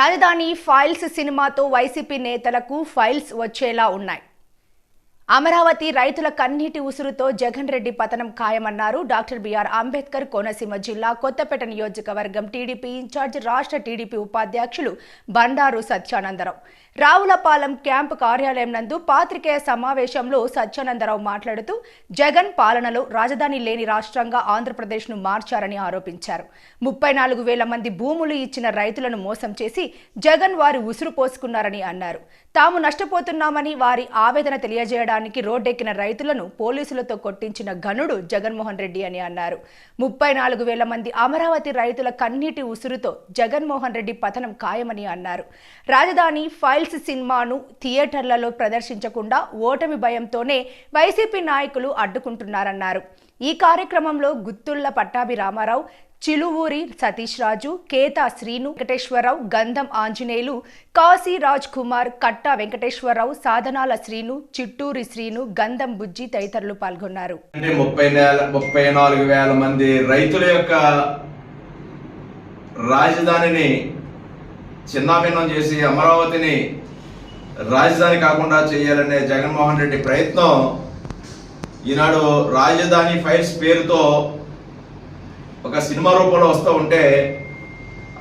రాజధాని ఫైల్స్ సినిమాతో వైసీపీ నేతలకు ఫైల్స్ వచ్చేలా ఉన్నాయి. అమరావతి రైతుల కన్నీటి ఉసురుతో జగన్ రెడ్డి పతనం ఖాయమన్నారు డాక్టర్ బిఆర్ అంబేద్కర్ కోనసీమ జిల్లా కొత్తపేట నియోజకవర్గం టీడీపీ ఇన్ఛార్జ్ రాష్ట్ర టీడీపీ ఉపాధ్యక్షులు బండారు సత్యానందరావు. రావులపాలెం క్యాంపు కార్యాలయం నందు పాత్రికేయ సమావేశంలో సత్యానందరావు మాట్లాడుతూ జగన్ పాలనలో రాజధాని లేని రాష్ట్రంగా ఆంధ్రప్రదేశ్ను మార్చారని ఆరోపించారు. ముప్పై నాలుగు వేల మంది భూములు ఇచ్చిన రైతులను మోసం చేసి జగన్ వారి ఉసురు పోసుకున్నారని అన్నారు. తాము నష్టపోతున్నామని వారి ఆవేదన తెలియజేయడానికి రోడ్డెక్కిన రైతులను పోలీసులతో కొట్టించిన ఘనుడు జగన్మోహన్ రెడ్డి అని అన్నారు. ముప్పై నాలుగు వేల మంది అమరావతి రైతుల కన్నీటి ఉసురుతో జగన్మోహన్ రెడ్డి పతనం ఖాయమని అన్నారు. రాజధాని ఫైల్స్ సినిమాను థియేటర్లలో ప్రదర్శించకుండా ఓటమి భయంతోనే వైసీపీ నాయకులు అడ్డుకుంటున్నారన్నారు. ఈ కార్యక్రమంలో గుత్తుళ్ళ పట్టాభి రామారావు చిలువూరి సతీష్ రాజు కేతా శ్రీను వెంకటేశ్వరరావు గంధం ఆంజనేయులు కాశీ రాజ్ కుమార్ కట్టా వెంకటేశ్వరరావు సాధనాల శ్రీను చిట్టూరి శ్రీను గంధం బుజ్జి తదితరులు పాల్గొన్నారు. ముప్పై నేల ముప్పై నాలుగు వేల మంది రైతుల యొక్క రాజధానిని చిన్నాభిన్నం చేసి అమరావతిని రాజధాని కాకుండా చేయాలనే జగన్మోహన్ రెడ్డి ప్రయత్నం ఈనాడు రాజధాని ఫైల్స్ పేరుతో ఒక సినిమా రూపంలో వస్తూ ఉంటే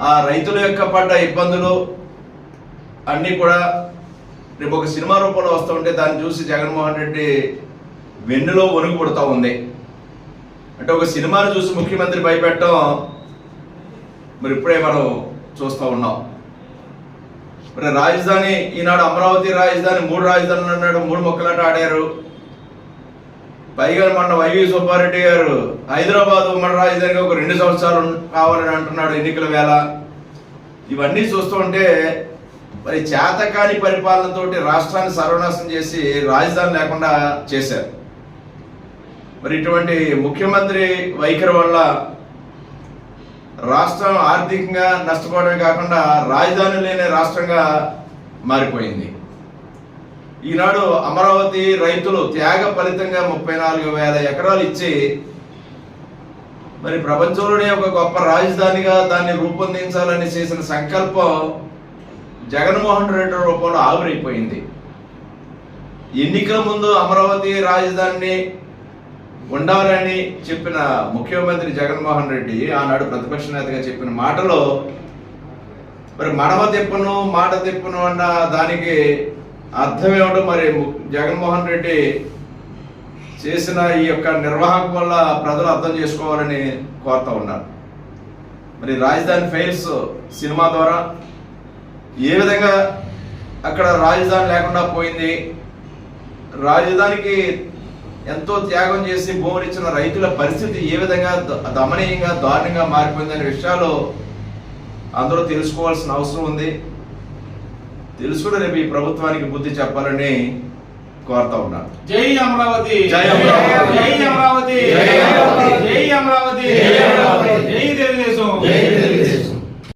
ఆ రైతుల యొక్క పడ్డ ఇబ్బందులు అన్నీ కూడా రేపు ఒక సినిమా రూపంలో వస్తూ ఉంటే దాన్ని చూసి జగన్మోహన్ రెడ్డి వెన్నులో వణుకు పుడతా ఉంది. అంటే ఒక సినిమాను చూసి ముఖ్యమంత్రి భయపెట్టడం మరి ఇప్పుడే మనం చూస్తూ ఉన్నాం. మరి రాజధాని ఈనాడు అమరావతి రాజధాని మూడు రాజధానులు అన్నాడు మూడు మొక్కలాట ఆడారు. పైగా మొన్న వైవి సుబ్బారెడ్డి గారు హైదరాబాద్ ఉమ్మడి రాజధానికి ఒక రెండు సంవత్సరాలు కావాలని అంటున్నాడు ఎన్నికల వేళ. ఇవన్నీ చూస్తుంటే మరి చేతకాని పరిపాలనతోటి రాష్ట్రాన్ని సర్వనాశనం చేసి రాజధాని లేకుండా చేశారు. మరి ఇటువంటి ముఖ్యమంత్రి వైఖరి వల్ల రాష్ట్రం ఆర్థికంగా నష్టపోవడమే కాకుండా రాజధాని లేని రాష్ట్రంగా మారిపోయింది. ఈనాడు అమరావతి రైతులు త్యాగ ఫలితంగా ముప్పై నాలుగు వేల ఎకరాలు ఇచ్చి మరి ప్రపంచంలోనే ఒక గొప్ప రాజధానిగా దాన్ని రూపొందించాలని చేసిన సంకల్పం జగన్మోహన్ రెడ్డి రూపంలో ఆవిరైపోయింది. ఎన్నికల ముందు అమరావతి రాజధానిని ఉండాలని చెప్పిన ముఖ్యమంత్రి జగన్మోహన్ రెడ్డి ఆనాడు ప్రతిపక్ష నేతగా చెప్పిన మాటలో మరి మడమ తిప్పను మాట తిప్పను అన్న దానికి అర్థం ఏమిటో మరి? జగన్మోహన్ రెడ్డి చేసిన ఈ యొక్క నిర్వాహకం వల్ల ప్రజలు అర్థం చేసుకోవాలని కోరుతా ఉన్నారు. మరి రాజధాని ఫెయిల్స్ సినిమా ద్వారా ఏ విధంగా అక్కడ రాజధాని లేకుండా పోయింది? రాజధానికి ఎంతో త్యాగం చేసి భూములు ఇచ్చిన రైతుల పరిస్థితి ఏ విధంగా దమనీయంగా దారుణంగా మారిపోయిందనే విషయాలు అందరూ తెలుసుకోవాల్సిన అవసరం ఉంది. తెలుసుకుని రేపు ఈ ప్రభుత్వానికి బుద్ధి చెప్పాలని కోరుతా ఉన్నాను. జై అమరావతి. జై అమరావతి.